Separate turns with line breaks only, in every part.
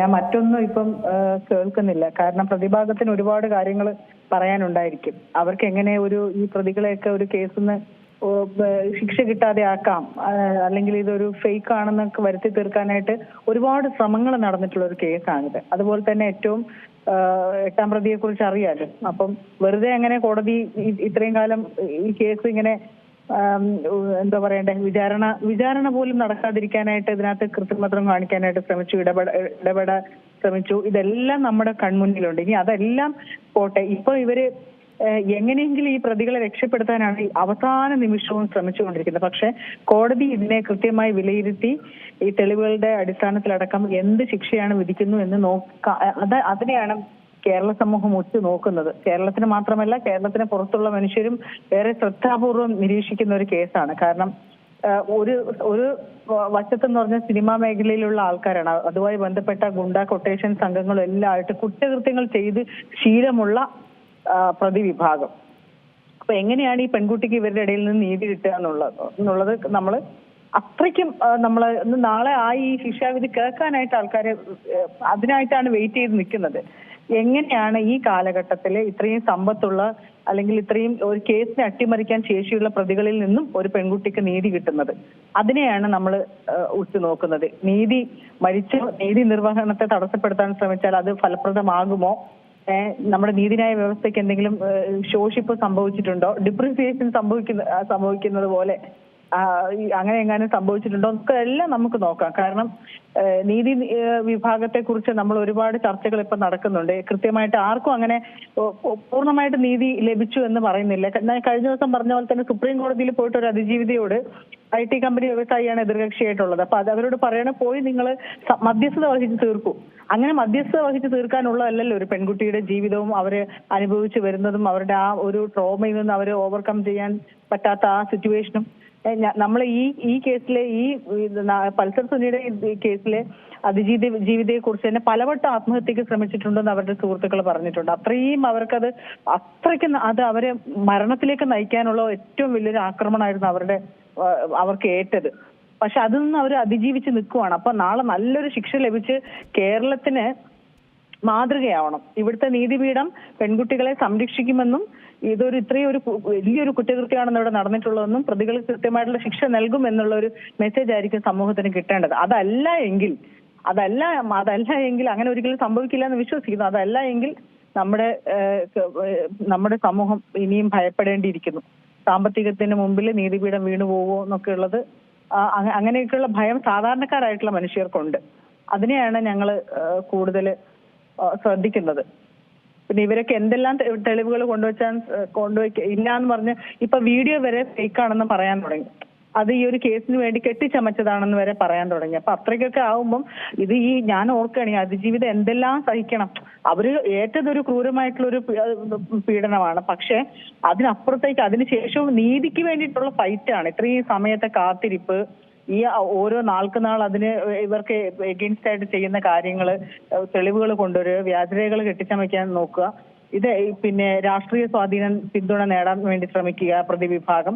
ഞാൻ മറ്റൊന്നും ഇപ്പം കേൾക്കുന്നില്ല. കാരണം പ്രതിഭാഗത്തിന് ഒരുപാട് കാര്യങ്ങൾ പറയാനുണ്ടായിരിക്കും. അവർക്ക് എങ്ങനെ ഒരു ഈ പ്രതികളെയൊക്കെ ഒരു കേസിന്ന് നിന്ന് ശിക്ഷ കിട്ടാതെ ആക്കാം. അല്ലെങ്കിൽ ഇതൊരു ഫേക്ക് ആണെന്നൊക്കെ വരുത്തി തീർക്കാനായിട്ട് ഒരുപാട് ശ്രമങ്ങൾ നടന്നിട്ടുള്ള ഒരു കേസാണിത്. അതുപോലെ തന്നെ ഏറ്റവും എട്ടാം പ്രതിയെ കുറിച്ച് അറിയാലോ. അപ്പം വെറുതെ അങ്ങനെ കോടതി ഇത്രയും കാലം ഈ കേസ് ഇങ്ങനെ എന്താ പറയണ്ടേ വിചാരണ വിചാരണ പോലും നടക്കാതിരിക്കാനായിട്ട് ഇതിനകത്ത് കൃത്രിമത്വം കാണിക്കാനായിട്ട് ശ്രമിച്ചു ഇടപെട ഇടപെടാൻ ശ്രമിച്ചു. ഇതെല്ലാം നമ്മുടെ കൺമുന്നിലുണ്ട്. ഇനി അതെല്ലാം പോട്ടെ. ഇപ്പൊ ഇവർ എങ്ങനെയെങ്കിലും ഈ പ്രതികളെ രക്ഷപ്പെടുത്താനാണ് അവസാന നിമിഷവും ശ്രമിച്ചുകൊണ്ടിരിക്കുന്നത്. പക്ഷെ കോടതി ഇതിനെ കൃത്യമായി വിലയിരുത്തി ഈ തെളിവുകളുടെ അടിസ്ഥാനത്തിലടക്കം എന്ത് ശിക്ഷയാണ് വിധിക്കുന്നു എന്ന് നോക്ക അത് അതിനെയാണ് കേരള സമൂഹം ഉറ്റു നോക്കുന്നത്. കേരളത്തിന് മാത്രമല്ല കേരളത്തിന് പുറത്തുള്ള മനുഷ്യരും ഏറെ ശ്രദ്ധാപൂർവം നിരീക്ഷിക്കുന്ന ഒരു കേസാണ്. കാരണം ഒരു ഒരു വശത്തെന്ന് പറഞ്ഞ സിനിമാ മേഖലയിലുള്ള ആൾക്കാരാണ്. അതുമായി ബന്ധപ്പെട്ട ഗുണ്ട കൊട്ടേഷൻ സംഘങ്ങളും എല്ലാം ആയിട്ട് കുറ്റകൃത്യങ്ങൾ ചെയ്ത് ശീലമുള്ള പ്രതിവിഭാഗം. അപ്പൊ എങ്ങനെയാണ് ഈ പെൺകുട്ടിക്ക് ഇവരുടെ ഇടയിൽ നിന്ന് നീതി കിട്ടുക എന്നുള്ളത് എന്നുള്ളത് നമ്മൾ അത്രയ്ക്കും നമ്മൾ നാളെ ആ ഈ ശിക്ഷാവിധി കേൾക്കാനായിട്ട് ആൾക്കാർ അതിനായിട്ടാണ് വെയിറ്റ് ചെയ്ത് നിൽക്കുന്നത്. എങ്ങനെയാണ് ഈ കാലഘട്ടത്തിൽ ഇത്രയും സമ്പത്തുള്ള അല്ലെങ്കിൽ ഇത്രയും ഒരു കേസിനെ അട്ടിമറിക്കാൻ ശേഷിയുള്ള പ്രതികളിൽ നിന്നും ഒരു പെൺകുട്ടിക്ക് നീതി കിട്ടുന്നത്? അതിനെയാണ് നമ്മൾ ഉറ്റുനോക്കുന്നത് നീതി മരിച്ച നീതി നിർവഹണത്തെ തടസ്സപ്പെടുത്താൻ ശ്രമിച്ചാൽ അത് ഫലപ്രദമാകുമോ? നമ്മുടെ നീതിന്യായ വ്യവസ്ഥയ്ക്ക് എന്തെങ്കിലും ശോഷിപ്പ് സംഭവിച്ചിട്ടുണ്ടോ? ഡിപ്രിസിയേഷൻ സംഭവിക്കുന്ന സംഭവിക്കുന്നത് പോലെ അങ്ങനെ എങ്ങാനും സംഭവിച്ചിട്ടുണ്ടോ എല്ലാം നമുക്ക് നോക്കാം. കാരണം നീതി വിഭാഗത്തെ കുറിച്ച് നമ്മൾ ഒരുപാട് ചർച്ചകൾ ഇപ്പൊ നടക്കുന്നുണ്ട്. കൃത്യമായിട്ട് ആർക്കും അങ്ങനെ പൂർണമായിട്ട് നീതി ലഭിച്ചു എന്ന് പറയുന്നില്ല. കഴിഞ്ഞ ദിവസം പറഞ്ഞ പോലെ തന്നെ സുപ്രീം കോടതിയിൽ പോയിട്ട് ഒരു അതിജീവിതയോട് ഐ ടി കമ്പനി വ്യവസായിയാണ് എതിർകക്ഷിയായിട്ടുള്ളത്. അപ്പൊ അത് അവരോട് പറയണ പോയി നിങ്ങൾ മധ്യസ്ഥത വഹിച്ച് തീർക്കൂ. അങ്ങനെ മധ്യസ്ഥത വഹിച്ച് തീർക്കാനുള്ളതല്ലല്ലോ ഒരു പെൺകുട്ടിയുടെ ജീവിതവും അവർ അനുഭവിച്ചു വരുന്നതും അവരുടെ ആ ഒരു ട്രോമയിൽ നിന്ന് അവർ ഓവർകം ചെയ്യാൻ പറ്റാത്ത ആ സിറ്റുവേഷനും. നമ്മൾ ഈ ഈ കേസിലെ ഈ പൾസർ സുനിയുടെ കേസിലെ അതിജീവി ജീവിതയെ കുറിച്ച് തന്നെ പലവട്ടം ആത്മഹത്യക്ക് ശ്രമിച്ചിട്ടുണ്ടെന്ന് അവരുടെ സുഹൃത്തുക്കൾ പറഞ്ഞിട്ടുണ്ട്. അത്രയും അവർക്കത് അത്രയ്ക്ക് അത് അവരെ മരണത്തിലേക്ക് നയിക്കാനുള്ള ഏറ്റവും വലിയൊരു ആക്രമണമായിരുന്നു അവരുടെ അവർക്ക് ഏറ്റത്. പക്ഷെ അതിൽ നിന്ന് അവർ അതിജീവിച്ച് നിൽക്കുവാണ്. അപ്പൊ നാളെ നല്ലൊരു ശിക്ഷ ലഭിച്ച് കേരളത്തിന് മാതൃകയാവണം. ഇവിടുത്തെ നീതിപീഠം പെൺകുട്ടികളെ സംരക്ഷിക്കുമെന്നും ഇതൊരു ഇത്രയും ഒരു വലിയൊരു കുറ്റകൃത്യമാണെന്ന് ഇവിടെ നടന്നിട്ടുള്ളതെന്നും പ്രതികൾക്ക് കൃത്യമായിട്ടുള്ള ശിക്ഷ നൽകും എന്നുള്ള ഒരു മെസ്സേജ് ആയിരിക്കും സമൂഹത്തിന് കിട്ടേണ്ടത്. അതല്ല എങ്കിൽ അതല്ല അതല്ല എങ്കിൽ അങ്ങനെ ഒരിക്കലും സംഭവിക്കില്ല എന്ന് വിശ്വസിക്കുന്നു. അതല്ല എങ്കിൽ നമ്മുടെ നമ്മുടെ സമൂഹം ഇനിയും ഭയപ്പെടേണ്ടിയിരിക്കുന്നു. സാമ്പത്തികത്തിന് മുമ്പിൽ നീതിപീഠം വീണു പോവോ എന്നൊക്കെ ഉള്ളത് അങ്ങനെയൊക്കെയുള്ള ഭയം സാധാരണക്കാരായിട്ടുള്ള മനുഷ്യർക്കുണ്ട്. അതിനെയാണ് ഞങ്ങൾ കൂടുതൽ ശ്രദ്ധിക്കുന്നത്. പിന്നെ ഇവരൊക്കെ എന്തെല്ലാം തെളിവുകൾ കൊണ്ടുവച്ചാൽ കൊണ്ടുവയ്ക്ക ഇല്ല എന്ന് പറഞ്ഞ് ഇപ്പൊ വീഡിയോ വരെ ഫേക്ക് ആണെന്ന് പറയാൻ തുടങ്ങി. അത് ഈ ഒരു കേസിന് വേണ്ടി കെട്ടിച്ചമച്ചതാണെന്ന് വരെ പറയാൻ തുടങ്ങി. അപ്പൊ അത്രയ്ക്കൊക്കെ ആവുമ്പം ഇത് ഈ ഞാൻ ഓർക്കുകയാണ് ഈ അതിജീവിതം എന്തെല്ലാം സഹിക്കണം. അവർ ഏറ്റതൊരു ക്രൂരമായിട്ടുള്ള ഒരു പീഡനമാണ്. പക്ഷെ അതിനപ്പുറത്തേക്ക് അതിനുശേഷവും നീതിക്ക് വേണ്ടിയിട്ടുള്ള ഫൈറ്റാണ്. ഇത്രയും സമയത്തെ കാത്തിരിപ്പ് ഈ ഓരോ നാൾക്ക് നാൾ അതിന് ഇവർക്ക് എഗെയിൻസ്റ്റ് ആയിട്ട് ചെയ്യുന്ന കാര്യങ്ങൾ തെളിവുകൾ കൊണ്ടുവരിക വ്യാജരേഖകൾ കെട്ടിച്ചമയ്ക്കാൻ നോക്കുക. ഇത് പിന്നെ രാഷ്ട്രീയ സ്വാധീനം പിന്തുണ നേടാൻ വേണ്ടി ശ്രമിക്കുക പ്രതിവിഭാഗം.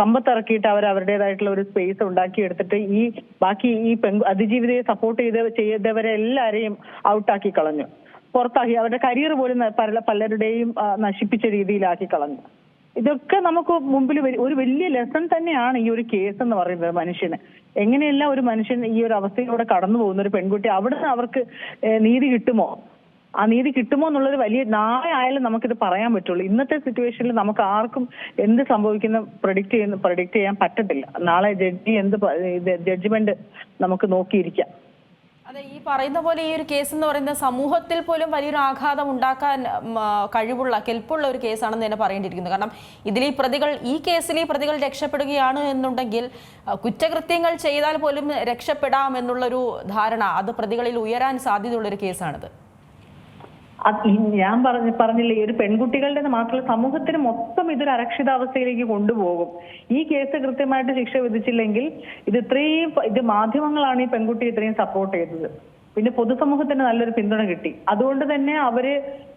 സമ്പത്ത് ഇറക്കിയിട്ട് അവർ അവരുടേതായിട്ടുള്ള ഒരു സ്പേസ് ഉണ്ടാക്കിയെടുത്തിട്ട് ഈ ബാക്കി ഈ പെൺ അതിജീവിതയെ സപ്പോർട്ട് ചെയ്ത് ചെയ്തവരെ എല്ലാവരെയും ഔട്ടാക്കി കളഞ്ഞു. പുറത്താക്കി അവരുടെ കരിയർ പോലും പല പലരുടെയും നശിപ്പിച്ച രീതിയിലാക്കി കളഞ്ഞു. ഇതൊക്കെ നമുക്ക് മുമ്പിൽ ഒരു വലിയ ലെസൺ തന്നെയാണ് ഈ ഒരു കേസ് എന്ന് പറയുന്നത് മനുഷ്യന്. എങ്ങനെയല്ല ഒരു മനുഷ്യൻ ഈ ഒരു അവസ്ഥയിലൂടെ കടന്നു പോകുന്ന ഒരു പെൺകുട്ടി അവിടെ അവർക്ക് നീതി കിട്ടുമോ? ആ നീതി കിട്ടുമോ എന്നുള്ളത് വലിയ നാളെ ആയാലും നമുക്കിത് പറയാൻ പറ്റുള്ളൂ. ഇന്നത്തെ സിറ്റുവേഷനിൽ നമുക്ക് ആർക്കും എന്ത് സംഭവിക്കുന്ന പ്രഡിക്റ്റ് ചെയ്യുന്ന പ്രഡിക്റ്റ് ചെയ്യാൻ പറ്റത്തില്ല. നാളെ ജഡ്ജി എന്ത് ജഡ്ജ്മെന്റ് നമുക്ക് നോക്കിയിരിക്കാം.
അതെ ഈ പറയുന്ന പോലെ ഈ ഒരു കേസ് എന്ന് പറയുന്നത് സമൂഹത്തിൽ പോലും വലിയൊരു ആഘാതം ഉണ്ടാക്കാൻ കഴിവുള്ള കെൽപ്പുള്ള ഒരു കേസാണെന്ന് തന്നെ പറയേണ്ടിയിരിക്കുന്നു. കാരണം ഇതിൽ ഈ പ്രതികൾ ഈ കേസിൽ ഈ പ്രതികൾ രക്ഷപ്പെടുകയാണ് എന്നുണ്ടെങ്കിൽ കുറ്റകൃത്യങ്ങൾ ചെയ്താൽ പോലും രക്ഷപ്പെടാം എന്നുള്ളൊരു ധാരണ അത് പ്രതികളിൽ ഉയരാൻ സാധ്യതയുള്ളൊരു കേസാണിത്
ഞാൻ പറഞ്ഞ പറഞ്ഞില്ലേ ഈ ഒരു പെൺകുട്ടികളുടെ മാത്രമല്ല സമൂഹത്തിന് മൊത്തം ഇതൊരു അരക്ഷിതാവസ്ഥയിലേക്ക് കൊണ്ടുപോകും. ഈ കേസ് കൃത്യമായിട്ട് ശിക്ഷ വിധിച്ചില്ലെങ്കിൽ ഇത് ഇത്രയും ഇത് മാധ്യമങ്ങളാണ് ഈ പെൺകുട്ടിയെ ഇത്രയും സപ്പോർട്ട് ചെയ്തത്. പിന്നെ പൊതുസമൂഹത്തിന് നല്ലൊരു പിന്തുണ കിട്ടി. അതുകൊണ്ട് തന്നെ അവർ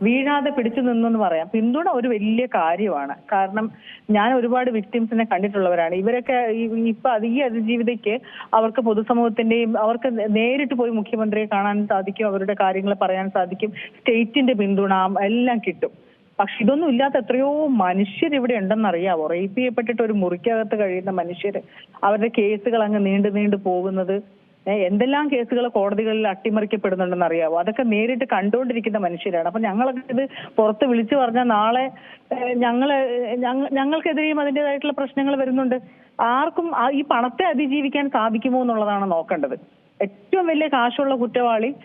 വീഴാതെ പിടിച്ചു നിന്നു എന്ന് പറയാം. പിന്തുണ ഒരു വലിയ കാര്യമാണ്. കാരണം ഞാൻ ഒരുപാട് വിക്ടിംസിനെ കണ്ടിട്ടുള്ളവരാണ്. ഇവരൊക്കെ ഇപ്പൊ ഈ അതിജീവിതയ്ക്ക് അവർക്ക് പൊതുസമൂഹത്തിന്റെയും അവർക്ക് നേരിട്ട് പോയി മുഖ്യമന്ത്രിയെ കാണാൻ സാധിക്കും അവരുടെ കാര്യങ്ങൾ പറയാൻ സാധിക്കും. സ്റ്റേറ്റിന്റെ പിന്തുണ എല്ലാം കിട്ടും. പക്ഷെ ഇതൊന്നും ഇല്ലാത്ത എത്രയോ മനുഷ്യർ ഇവിടെ ഉണ്ടെന്നറിയാവോ? റേപ്പ് ചെയ്യപ്പെട്ടിട്ട് ഒരു മുറിക്കകത്ത് കഴിയുന്ന മനുഷ്യർ അവരുടെ കേസുകൾ അങ്ങ് നീണ്ടു നീണ്ടു പോകുന്നത് എന്തെല്ലാം കേസുകൾ കോടതികളിൽ അട്ടിമറിക്കപ്പെടുന്നുണ്ടെന്ന് അറിയാവോ അതൊക്കെ നേരിട്ട് കണ്ടുകൊണ്ടിരിക്കുന്ന മനുഷ്യരാണ്. അപ്പൊ ഞങ്ങളൊക്കെ ഇത് പുറത്ത് വിളിച്ചു പറഞ്ഞാൽ നാളെ ഞങ്ങൾ ഞങ്ങ ഞങ്ങൾക്കെതിരെയും അതിന്റെതായിട്ടുള്ള പ്രശ്നങ്ങൾ വരുന്നുണ്ട്. ആർക്കും ഈ പണത്തെ അതിജീവിക്കാൻ സാധിക്കുമോ എന്നുള്ളതാണ് നോക്കേണ്ടത്. ഏറ്റവും വലിയ കാശുള്ള കുറ്റവാളി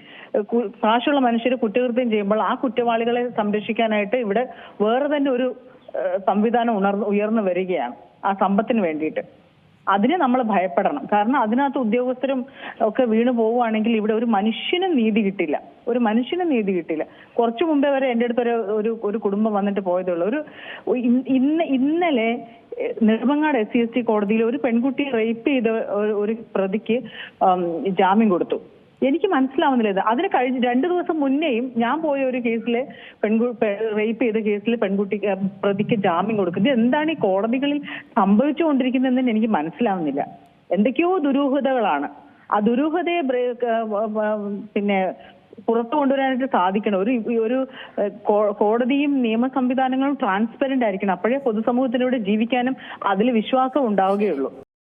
കാശുള്ള മനുഷ്യർ കുറ്റകൃത്യം ചെയ്യുമ്പോൾ ആ കുറ്റവാളികളെ സംരക്ഷിക്കാനായിട്ട് ഇവിടെ വേറെ തന്നെ ഒരു സംവിധാനം ഉണർന്ന് ഉയർന്നു വരികയാണ്. ആ സമ്പത്തിന് വേണ്ടിയിട്ട്. അതിന് നമ്മൾ ഭയപ്പെടണം. കാരണം അതിനകത്ത് ഉദ്യോഗസ്ഥരും ഒക്കെ വീണു പോവുകയാണെങ്കിൽ ഇവിടെ ഒരു മനുഷ്യനും നീതി കിട്ടില്ല. ഒരു മനുഷ്യനും നീതി കിട്ടില്ല. കുറച്ചു മുമ്പേ വരെ എന്റെ അടുത്ത് ഒരു ഒരു കുടുംബം വന്നിട്ട് പോയതുള്ളൂ. ഒരു ഇന്ന് ഇന്നലെ Nedumangad S C S T കോടതിയിൽ ഒരു പെൺകുട്ടിയെ റേപ്പ് ചെയ്ത ഒരു പ്രതിക്ക് ജാമ്യം കൊടുത്തു. എനിക്ക് മനസ്സിലാവുന്നില്ല ഇത്. അതിന് കഴിഞ്ഞ് രണ്ടു ദിവസം മുന്നേയും ഞാൻ പോയ ഒരു കേസിൽ പെൺകു റേപ്പ് ചെയ്ത കേസിൽ പെൺകുട്ടി പ്രതിക്ക് ജാമ്യം കൊടുക്കുന്നത് എന്താണ് ഈ കോടതികളിൽ സംഭവിച്ചുകൊണ്ടിരിക്കുന്നതെന്ന് എനിക്ക് മനസ്സിലാവുന്നില്ല. എന്തൊക്കെയോ ദുരൂഹതകളാണ്. ആ ദുരൂഹതയെ പിന്നെ പുറത്തു കൊണ്ടുവരാനായിട്ട് സാധിക്കണം. ഒരു ഒരു കോടതിയും നിയമ സംവിധാനങ്ങളും ട്രാൻസ്പെറന്റ് ആയിരിക്കണം. അപ്പോഴേ പൊതുസമൂഹത്തിലൂടെ ജീവിക്കാനും അതിൽ വിശ്വാസം ഉണ്ടാവുകയുള്ളൂ.